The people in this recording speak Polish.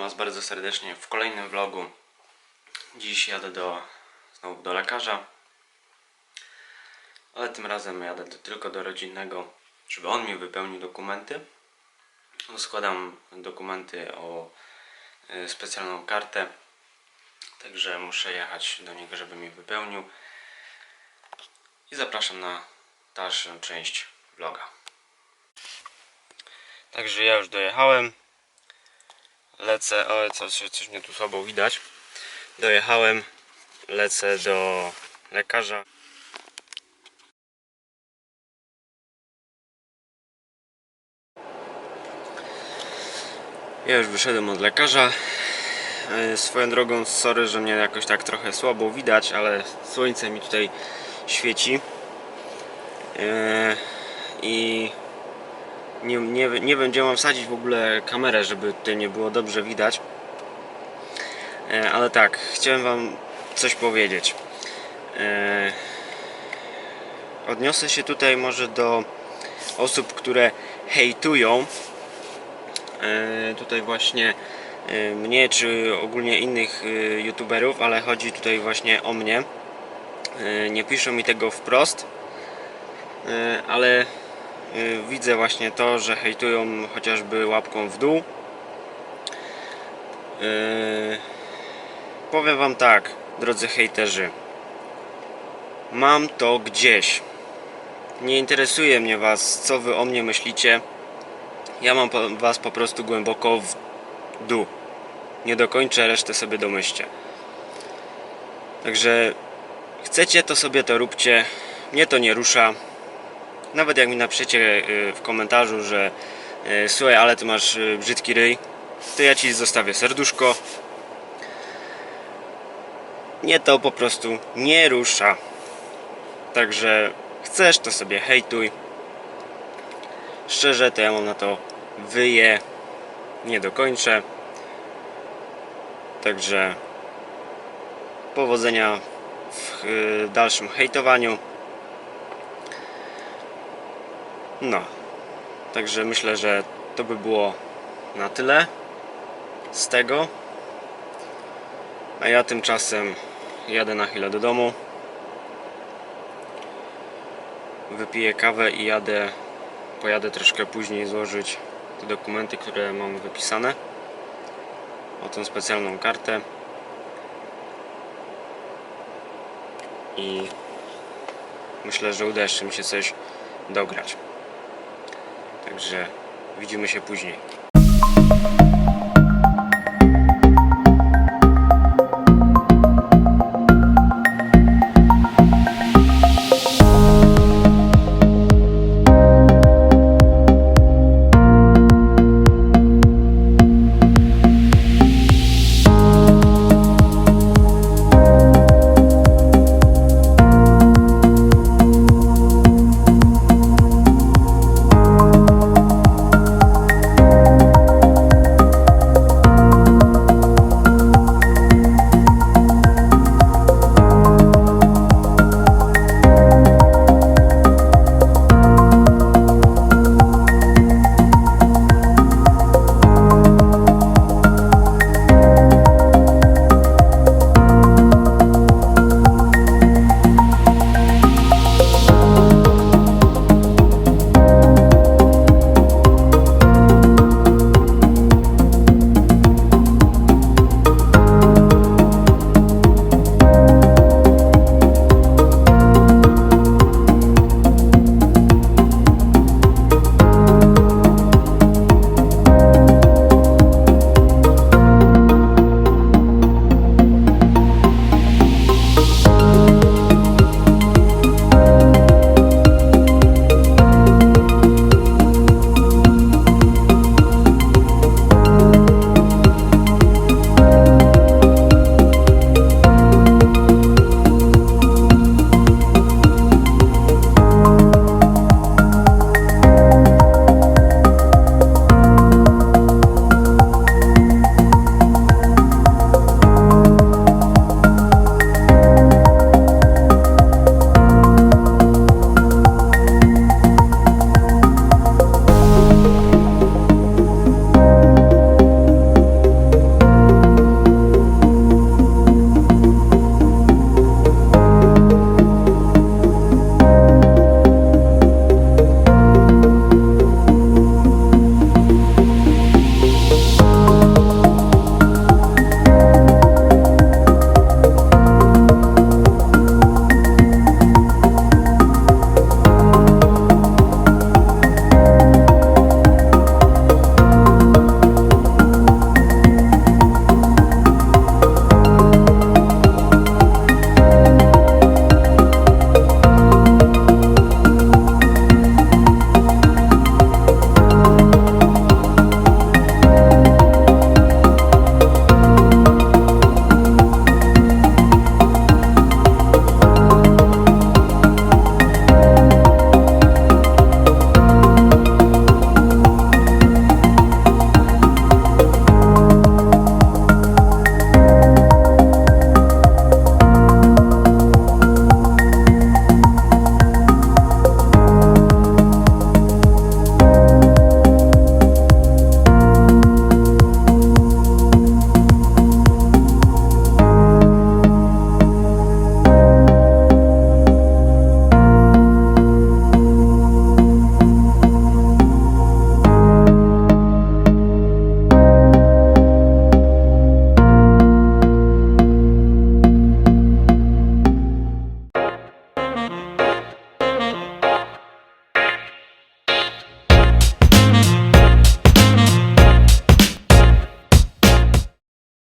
Was bardzo serdecznie w kolejnym vlogu. Dziś jadę do, znowu do lekarza, ale tym razem jadę do, tylko do rodzinnego, żeby on mi wypełnił dokumenty. Składam dokumenty o y, specjalną kartę, także muszę jechać do niego, żeby mi wypełnił. I zapraszam na dalszą część vloga. Także ja już dojechałem. Lecę, o coś, coś mnie tu słabo widać. Dojechałem, lecę do lekarza. Ja już wyszedłem od lekarza. E, Swoją drogą, sorry, że mnie jakoś tak trochę słabo widać, ale słońce mi tutaj świeci. E, I nie, nie, nie wiem gdzie mam wsadzić w ogóle kamerę, żeby tutaj nie było dobrze widać. E, Ale tak, chciałem wam coś powiedzieć. E, Odniosę się tutaj może do osób, które hejtują e, tutaj właśnie mnie czy ogólnie innych youtuberów, ale chodzi tutaj właśnie o mnie. Nie piszą mi tego wprost, ale widzę właśnie to, że hejtują chociażby łapką w dół. Yy, powiem wam tak, drodzy hejterzy. Mam to gdzieś. Nie interesuje mnie was, co wy o mnie myślicie. Ja mam was po prostu głęboko w dół. Nie dokończę, resztę sobie domyślcie. Także chcecie, to sobie to róbcie. Mnie to nie rusza. Nawet jak mi napiszecie y, w komentarzu, że y, słuchaj, ale ty masz y, brzydki ryj, to ja ci zostawię serduszko. Nie to po prostu nie rusza. Także chcesz, to sobie hejtuj. Szczerze, to ja mam na to wyje. Nie dokończę. Także powodzenia w dalszym hejtowaniu. No, także myślę, że to by było na tyle z tego. A ja tymczasem jadę na chwilę do domu. Wypiję kawę i jadę, pojadę troszkę później złożyć te dokumenty, które mam wypisane. O tą specjalną kartę. I myślę, że uda jeszcze mi się coś dograć. Także widzimy się później.